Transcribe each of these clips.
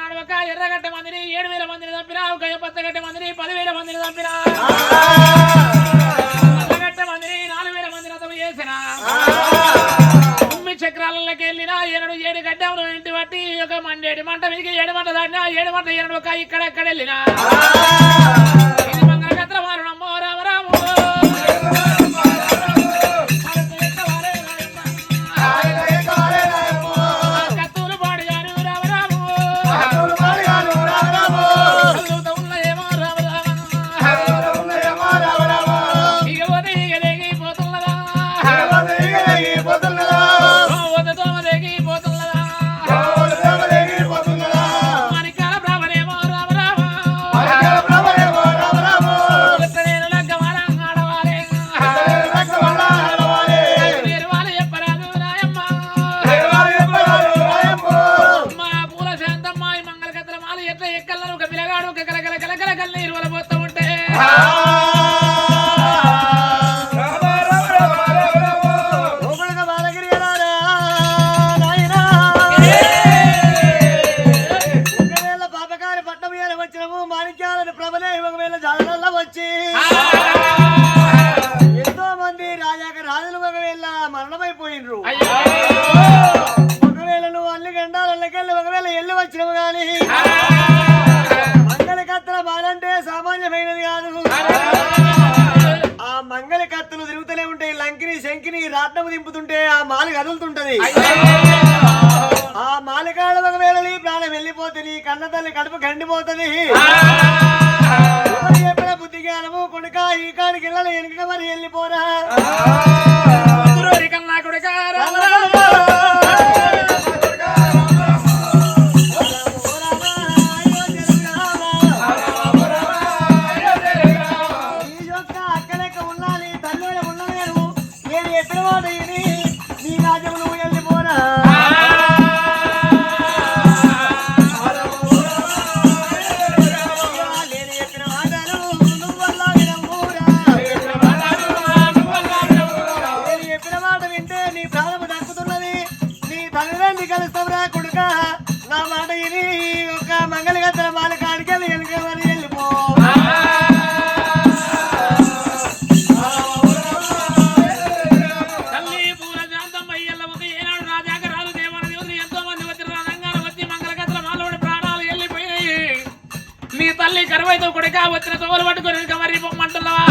ఒక ఎర్రగడ్డ మందిని ఏడు వేల మందిని చంపినా గయ పచ్చగడ్డ మందిని పదివేల మందిని చంపినా. పచ్చగడ్డ మందిని నాలుగు వేల మందిని అతను చేసిన. తొమ్మిది చక్రాలకి వెళ్ళిన ఏడు ఏడు గడ్డములు ఇంటి బట్టి ఒక మండేడు మంట మీకు ఏడు మంట దాటినా ఏడు మంట ఏనడు ఒక ఇక్కడెక్కడ వెళ్ళినా. లేకపోతే నీ కడుపు గండిపోతుంది. చెప్పిన బుద్ధి జ్ఞానము కొడుక ఈ కాడికి వెళ్ళాలి వెనుక మరి వెళ్ళిపోరా. కన్నా కొడుక ఏమైతే కొడుక వచ్చిన తోలు పట్టుకొని ఇంకా మరి పొమ్మంటున్నావా?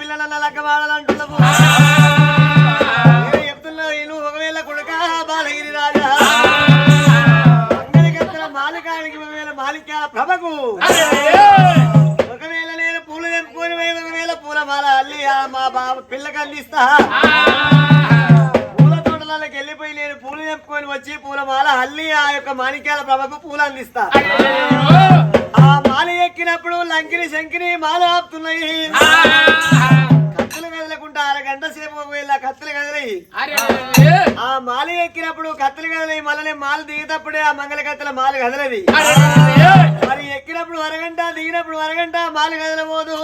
పిల్లలన్న లెక్క వాడాలంటున్నావు చెప్తున్నా నేను? ఒకవేళ కొడుక బాలగిరి రాజా. మాలికానికి ఒకవేళ మాలిక్యాల ప్రభకు. ఒకవేళ నేను పూలు తెంపుకొని ఒకవేళ పూల మాల అల్లి మా బాబు పిల్లకి అందిస్తా. తోటలకి వెళ్ళిపోయి నేను పూలు తెంపుకొని వచ్చి పూలమాల అల్లి ఆ యొక్క మాణిక్యాల ప్రభకు పూలు అందిస్తా. ఆ మాల ఎక్కినప్పుడు లంకిని శంకిని మాల ఆపుతున్నాయి. కత్తులు కదలకుండా అరగంట సేపు ఇలా కత్తులు ఆ మాల ఎక్కినప్పుడు కత్తులు కదలి మళ్ళీ మాల దిగేటప్పుడే ఆ మంగళ కత్తుల మాలు కదలది మరి ఎక్కినప్పుడు అరగంట దిగినప్పుడు అరగంట మాలు కదలబోదు.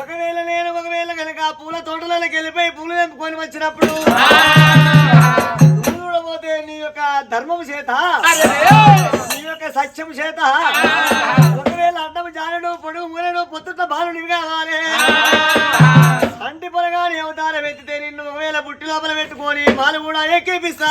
ఒకవేళ నేను ఒకవేళ కనుక ఆ పూల తోటలోకి వెళ్ళిపోయి పూలు తెంపుకొని వచ్చినప్పుడు నీ యొక్క ధర్మం చేత. సత్యం చేత. ఒకవేళ అడ్డము జానడు పొడుగు మూలడు పొత్తుట్ల బాలు నిమిగాలే అంటి పొలగాని అవతారం ఎత్తితే నిన్ను ఒకవేళ బుట్టి లోపల పెట్టుకొని బాలు కూడా ఏకేపిస్తా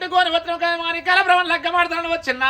గడ్డు గోని వత్రం కానీ కలభ్రమణ లగ్గమాడతాను వచ్చిన్నా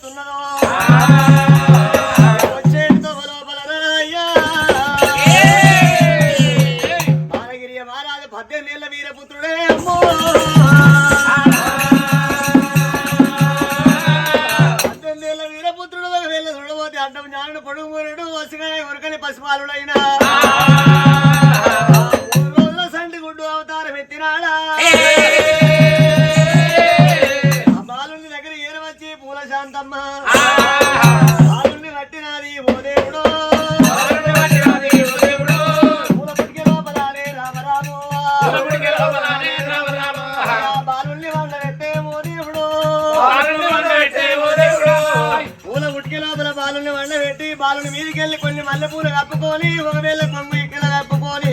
ಸುಣ್ಣ పూలు కప్పుకొని ఒకవేళ సొమ్ము ఇక్కడ కప్పుకొని.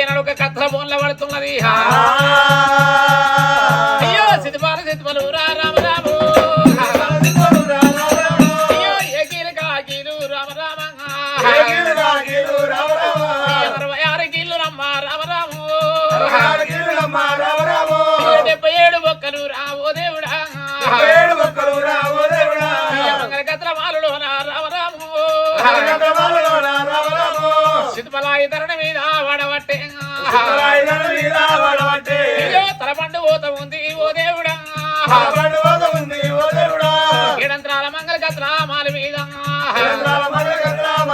ఏనాడు ఒక కథల బోన్ల పడుతున్నది. అయ్యో సిద్ధిపాల సిద్ధిపలు రామ రాము అయ్యో ఏ కీలక కీలు రామ రామ ఎవరు యారు కీలు రమ్మ రామ రాము.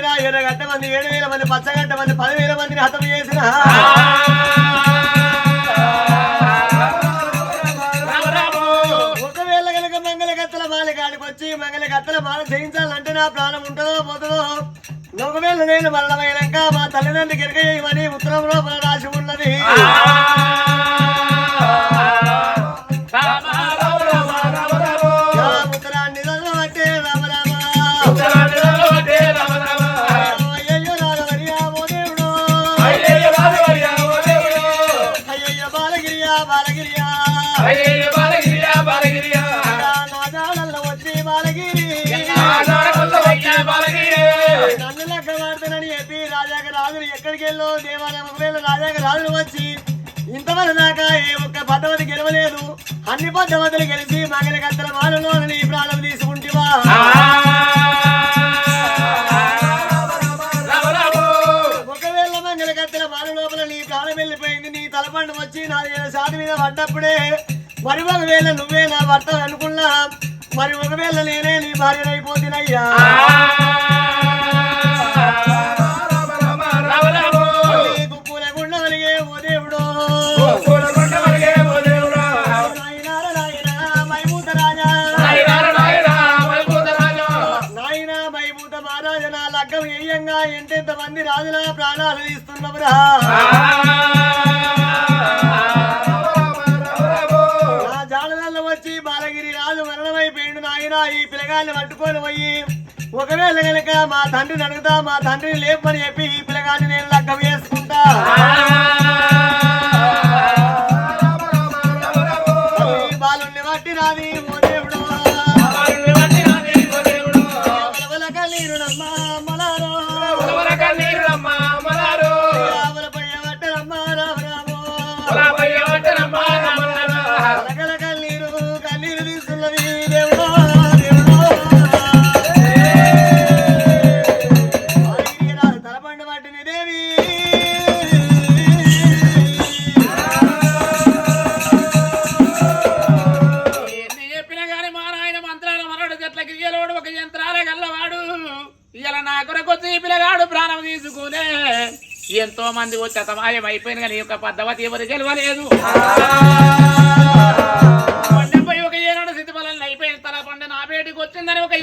చంపిన ఎర్రగట్ట మంది ఏడు వేల మంది పచ్చగట్ట మంది పదివేల మందిని హతం చేసిన. ఒకవేళ కనుక మంగళ కత్తల మాల కాడికి వచ్చి మంగళ కత్తల మాల చేయించాలంటే నా ప్రాణం ఉంటుందో పోతుందో? ఒకవేళ నేను మరణమైనాక మా తల్లిదండ్రులు గిరక చేయమని ఉత్తరంలో మన రాసి ఉన్నది. రాజులు వచ్చి ఇంతవరకు దాకా ఏ ఒక్క పద్ధతి గెలవలేదు. అన్ని పద్ధతులు గెలిచి మగలి కత్తల మాలలో నీ ప్రాణం తీసుకుంటివా. ఒకవేళ మంగళ కత్తెల మాల లోపల నీ ప్రాణం వెళ్ళిపోయింది నీ తలపండు వచ్చి నా సాధి మీద పడ్డప్పుడే మరి ఒకవేళ నువ్వే నా భర్త అనుకున్నా మరి ఒకవేళ నేనే నీ భార్యనైపోతున్నయ్యా మంది రాజుల ప్రాణాలు ఇస్తున్నవరా నా జాడలలో వచ్చి బాలగిరి రాజు మరణమైపోయిండు నాయన ఈ పిల్లగాన్ని పట్టుకొని పోయి ఒకవేళ కనుక మా తండ్రిని అడుగుతా మా తండ్రిని లేపని చెప్పి ఈ పిల్లగాన్ని నేను లగ్గం మంది వచ్చి అతమాయం అయిపోయిన కానీ ఈ యొక్క పద్ధతి ఎవరు గెలవలేదు. ఒక ఏనాడు అయిపోయిన తల పండు నా వచ్చిందని ఒక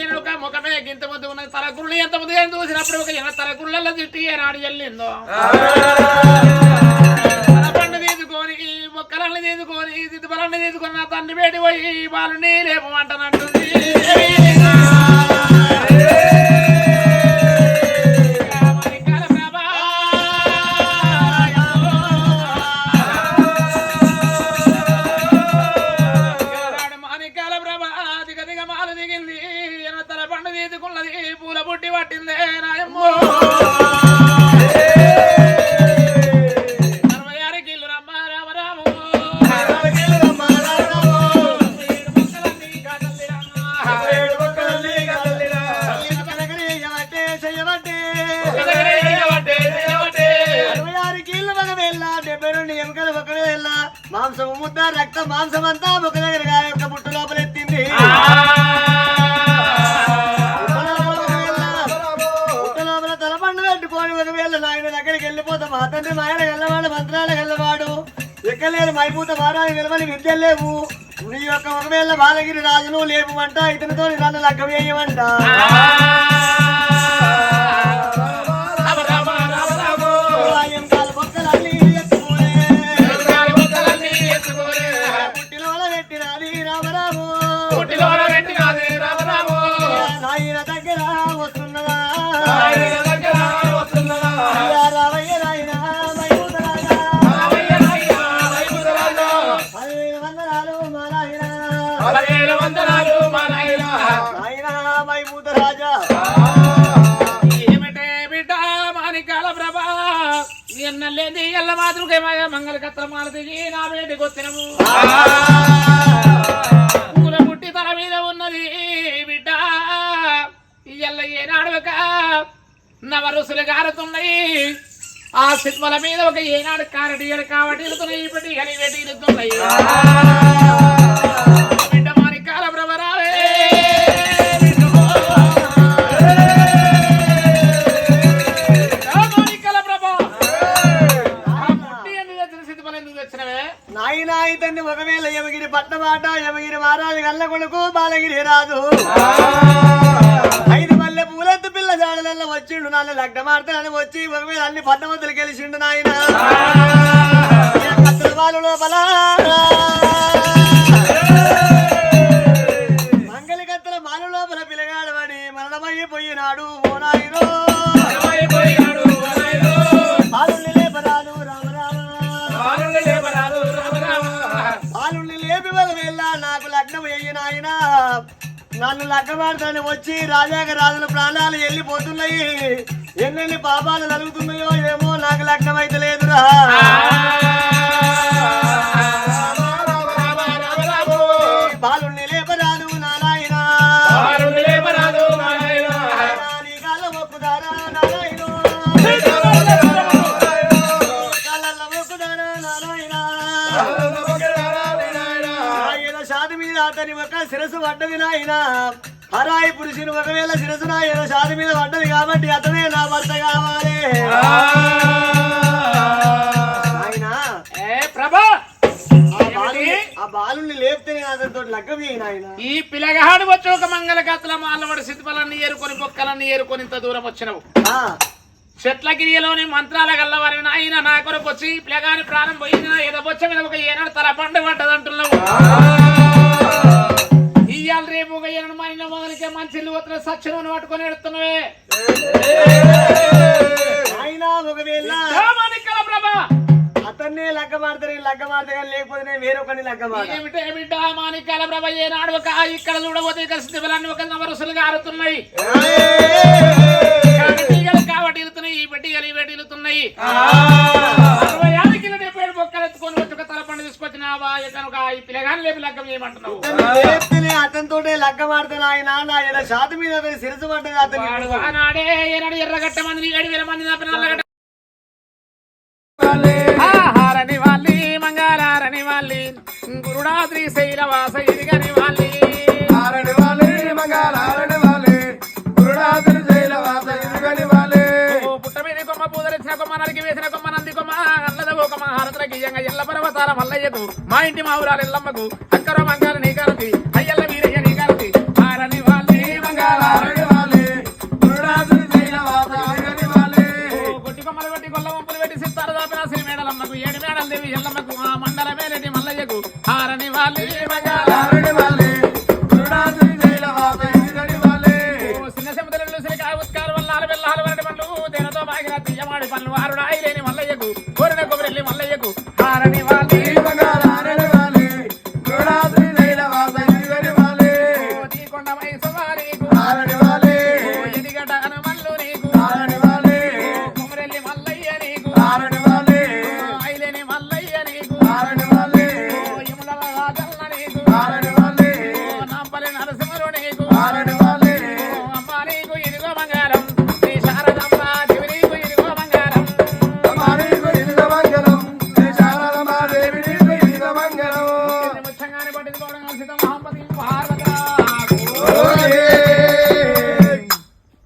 ముఖమే గింత ముద్దు ఉన్న తల గుళ్ళు ఎంత ముద్దుగా చూసినప్పుడు ఒక ఏనాడు తల గుళ్ళల్లో తిట్టి ఏనాడు వెళ్ళిందో. అరవై ఆరు కీళ్ళ మగ వెళ్ళ డెబ్బై రెండు ఎముకలు వెళ్ళ. మాంసము ముద్ద రక్త మాంసం అంతా ఒక దగ్గర యొక్క బుట్ట లోపల ఎత్తింది. నాయన దగ్గరికి వెళ్ళిపోతాం. మా తండ్రి మాయన గల్లవాడు మంత్రాల గల్లవాడు. ఎక్కలేరు మైపూత మారాలి నిలవని విద్యలు లేవు. నీ యొక్క ఒకవేళ బాలగిరి రాజును లేపుమంట ఇతనితో నన్ను లగ్గం వేయమంట. వందనాలు బిడ్డ మాణికాల ప్రభా? ఎన్నల్లేది ఎల్ల మాతృకే మాయ మంగళకత్ర మాలతిజీ పుట్టి తల మీద ఉన్నది బిడ్డ. ఇయ్యల్ల ఏనాడవక నవరుసులు గారుతున్నాయి. ఆ సినిమల మీద ఒక ఏనాడు కారటీయలు కాబట్టి ఇప్పటి కలిపెట్టి వెళ్తున్నాయి అయినా ఇతన్ని ఒకవేళ యమగిరి పట్టమాట యమగిరి మహారాజు గల్ల కొడుకు బాలగిరి రాదు. ఐదు మల్లె పూలెత్తు పిల్ల జాడలల్ల వచ్చిండు నన్ను లగ్నమాడతానని వచ్చి ఒకవేళ అన్ని పట్టమతులు గెలిచిండు నాయన. కత్తుల వాళ్ళు లోపల. నన్ను లగ్గమాడతాను వచ్చి రాజాక రాజుల ప్రాణాలు వెళ్ళిపోతున్నాయి ఎన్నెన్ని పాపాలు జరుగుతున్నాయో ఏమో నాకు లగ్నమైతే లేదురా అతని ఒక శిరసు పడ్డది నాయన. హరాయి పురుషుని ఒకవేళ శిరసు నాయన షాది మీద పడ్డది కాబట్టి అతనే నా భర్త కావాలి. బాలుని అతనితో లగ్గం ఈ పిల్లగాడు వచ్చి ఒక మంగళ కత్తుల మాలవాడి సిద్ధిపలన్నీ ఏరుకొని బొక్కలన్నీ ఏరుకొని ఇంత దూరం వచ్చినవు. చెట్లగిరిలోని మంత్రాల గల్లవారి నాయన నా కొరకు వచ్చి పిల్లగాని ప్రాణం పోయింది నా ఎదబొచ్చ మీద ఒక ఏనాడు తల పండు పడ్డదంటున్నావు. ఇయ్యాల రేపు ఒక ఇన్న మొదలకే మంచి పోతున్న సచ్చినవని పట్టుకొని ఎడుతున్నవే నాయన ఒకవేళ రామానికల ప్రభ. అతన్నే లగ్గ మాడతారు లగ్గ మాడతా కానీ లేకపోతే నేను వేరొకరిని లగ్గ ఏమిటే బిడ్డ మాణిక్యాల ప్రభ? ఏనాడు ఒక ఇక్కడ చూడబోతే ఇక్కడ స్థితిబలన్నీ ఒక నవరుసలుగా ఆరుతున్నాయి. లగ్గం చేయమంటున్నావు. లేపితే అతనితోటే లగ్గ మాడతాను ఆయన నా ఇలా షాతి మీద అతని శిరసు పడ్డది అతని ఆనాడే ఏనాడు ఎర్రగట్ట మంది ఏడు వేల మంది నా నల్లగట్ట హారని వాళ్ళి మంగళారని వాళ్ళి గురుడాద్రి శైల వాస ఇదిగని వాళ్ళి. ఆరని వాలి మంగళారని వాలి గురునాథుని జైల వాస ఇరుగని వాలి ఓ పుట్ట మీద కొమ్మ పూదరిచిన కొమ్మ నరికి వేసిన కొమ్మ నంది కొమ్మ అల్లద ఓ కొమ్మ హారతుల గియ్యంగా ఎల్ల పర్వతాల మల్లయ్యకు మా ఇంటి మా ఊరాలు ఎల్లమ్మకు అక్కరో మంగాల నీ కారతి అయ్యల్ల వీరయ్య నీ కారతి హారని వాళ్ళి మంగళారని మంగళారని వాలి గురునాథుని జైల వాస ఇరుగని వాలి కొట్టి కొమ్మలు కొట్టి గొల్ల వంపులు పెట్టి సిత్తారు దాపిన శ్రీ మేడలమ్మకు ఏడు మేడలు దేవి ఎల్లమ్మకు ఆ మల్లయ్యకు హారని వాళ్ళి